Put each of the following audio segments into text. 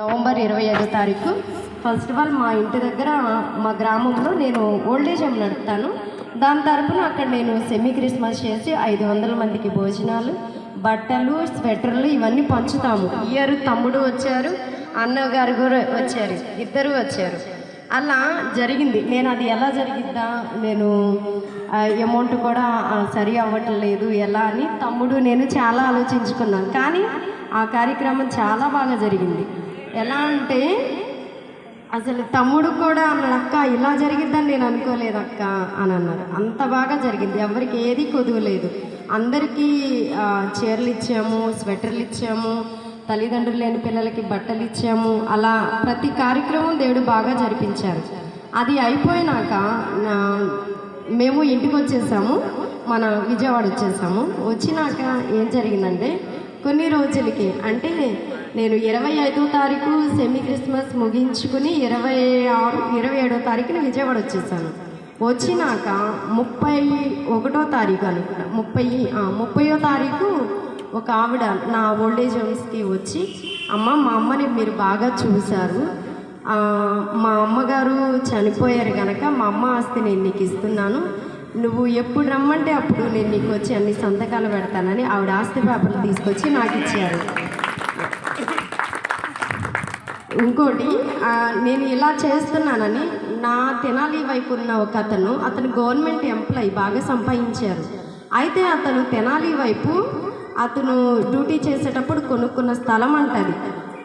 November ఇరవై ఐదో తారీఖు. ఫస్ట్ ఆఫ్ ఆల్ మా ఇంటి దగ్గర మా గ్రామంలో నేను ఓల్డేజ్ హోమ్ నడుపుతాను. దాని తరపున అక్కడ నేను సెమీ క్రిస్మస్ చేసి ఐదు వందల మందికి భోజనాలు బట్టలు స్వెటర్లు ఇవన్నీ పంచుతాము. ఇయర్ తమ్ముడు వచ్చారు అన్నగారు కూడా వచ్చారు ఇద్దరు వచ్చారు. అలా జరిగింది. నేను అది ఎలా జరిగిద్దా నేను అమౌంట్ కూడా సరి అవ్వటం లేదు ఎలా అని తమ్ముడు నేను చాలా ఆలోచించుకున్నాను. కానీ ఆ కార్యక్రమం చాలా బాగా జరిగింది. ఎలా అంటే అసలు తమ్ముడు కూడా అన్నాడు అక్క ఇలా జరిగిద్దని నేను అనుకోలేదు అక్క అని అన్నారు. అంత బాగా జరిగింది. ఎవరికి ఏది కుదువలేదు. అందరికీ చీరలు ఇచ్చాము స్వెటర్లు ఇచ్చాము తల్లిదండ్రులు లేని పిల్లలకి బట్టలు ఇచ్చాము అలా ప్రతి కార్యక్రమం దేవుడు బాగా జరిపించారు. అది అయిపోయినాక మేము ఇంటికి వచ్చేసాము మన విజయవాడ వచ్చేసాము. వచ్చినాక ఏం జరిగిందంటే కొన్ని రోజులకి అంటే నేను ఇరవై ఐదో తారీఖు సెమీ క్రిస్మస్ ముగించుకుని ఇరవై ఆరు ఇరవై ఏడో తారీఖున విజయవాడ వచ్చేసాను. వచ్చినాక ముప్పై ఒకటో తారీఖు అనుకుంటా. ముప్పై ముప్పయో తారీఖు ఒక ఆవిడ నా ఓల్డేజ్ హోమ్స్కి వచ్చి అమ్మ మా అమ్మని మీరు బాగా చూశారు. మా అమ్మగారు చనిపోయారు కనుక మా అమ్మ ఆస్తి నేను నీకు ఇస్తున్నాను. నువ్వు ఎప్పుడు రమ్మంటే అప్పుడు నేను నీకు వచ్చి అన్ని సంతకాలు పెడతానని ఆవిడ ఆస్తి పేపర్లు తీసుకొచ్చి నాకు ఇచ్చారు. ఇంకోటి నేను ఇలా చేస్తున్నానని నా తెనాలి వైపు ఉన్న ఒక అతను అతను గవర్నమెంట్ ఎంప్లాయీ బాగా సంపాదించారు. అయితే అతను తెనాలి వైపు అతను డ్యూటీ చేసేటప్పుడు కొనుక్కున్న స్థలం అంటది.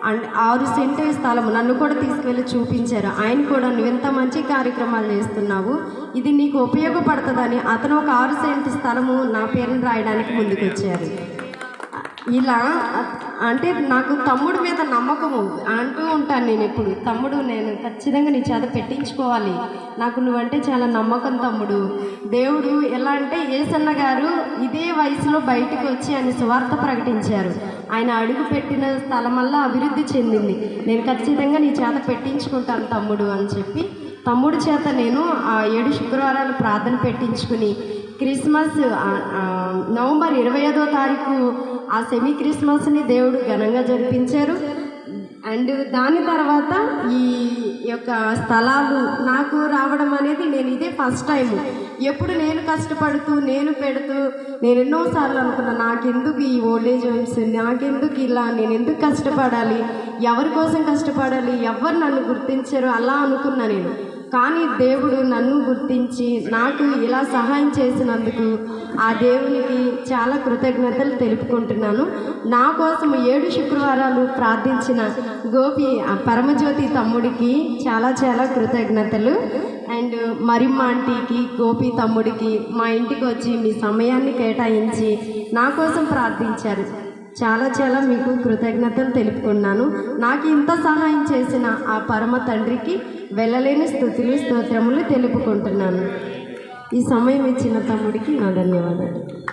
అండ్ ఆరు సెంటు స్థలం నన్ను కూడా తీసుకువెళ్ళి చూపించారు. ఆయన కూడా నువ్వు ఎంత మంచి కార్యక్రమాలు చేస్తున్నావు ఇది నీకు ఉపయోగపడుతుందని అతను ఒక ఆరు సెంటు స్థలము నా పేరును రాయడానికి ముందుకు వచ్చారు ఇలా అంటే నాకు తమ్ముడు మీద నమ్మకము అంటూ ఉంటాను నేను ఎప్పుడు. తమ్ముడు నేను ఖచ్చితంగా నీ చేత పెట్టించుకోవాలి. నాకు నువ్వంటే చాలా నమ్మకం తమ్ముడు. దేవుడు ఎలా అంటే ఏసన్న గారు ఇదే వయసులో బయటకు వచ్చి ఆయన సువార్త ప్రకటించారు. ఆయన అడుగు పెట్టిన స్థలమల్లా అభివృద్ధి చెందింది. నేను ఖచ్చితంగా నీ చేత పెట్టించుకుంటాను తమ్ముడు అని చెప్పి తమ్ముడు చేత నేను ఆ ఏడు శుక్రవారాలు ప్రార్థన పెట్టించుకుని క్రిస్మస్ నవంబర్ ఇరవై ఐదో తారీఖు ఆ సెమీ క్రిస్మస్ని దేవుడు ఘనంగా జరిపించారు. అండ్ దాని తర్వాత ఈ యొక్క స్థలాలు నాకు రావడం అనేది నేను ఇదే ఫస్ట్ టైం ఎప్పుడు నేను కష్టపడుతూ నేను పెడుతూ నేను ఎన్నోసార్లు అనుకున్నా నాకెందుకు ఈ ఓల్డేజ్ హోమ్స్ నాకెందుకు ఇలా నేను ఎందుకు కష్టపడాలి ఎవరి కోసం కష్టపడాలి ఎవరు నన్ను గుర్తించారు అలా అనుకున్నా నేను. కానీ దేవుడు నన్ను గుర్తించి నాకు ఇలా సహాయం చేసినందుకు ఆ దేవునికి చాలా కృతజ్ఞతలు తెలుపుకుంటున్నాను. నా కోసం ఏడు శుక్రవారాలు ప్రార్థించిన గోపి పరమజ్యోతి తమ్ముడికి చాలా చాలా కృతజ్ఞతలు. అండ్ మరిమ్మ ఆంటీకి గోపి తమ్ముడికి మా ఇంటికి వచ్చి మీ సమయాన్ని కేటాయించి నా కోసం ప్రార్థించారు. చాలా చాలా మీకు కృతజ్ఞతలు తెలుపుకున్నాను. నాకు ఇంత సహాయం చేసిన ఆ పరమ తండ్రికి వెళ్ళలేని స్థుతులు స్తోత్రములు తెలుపుకుంటున్నాను. ఈ సమయం ఇచ్చిన తమ్ముడికి నా ధన్యవాదాలు.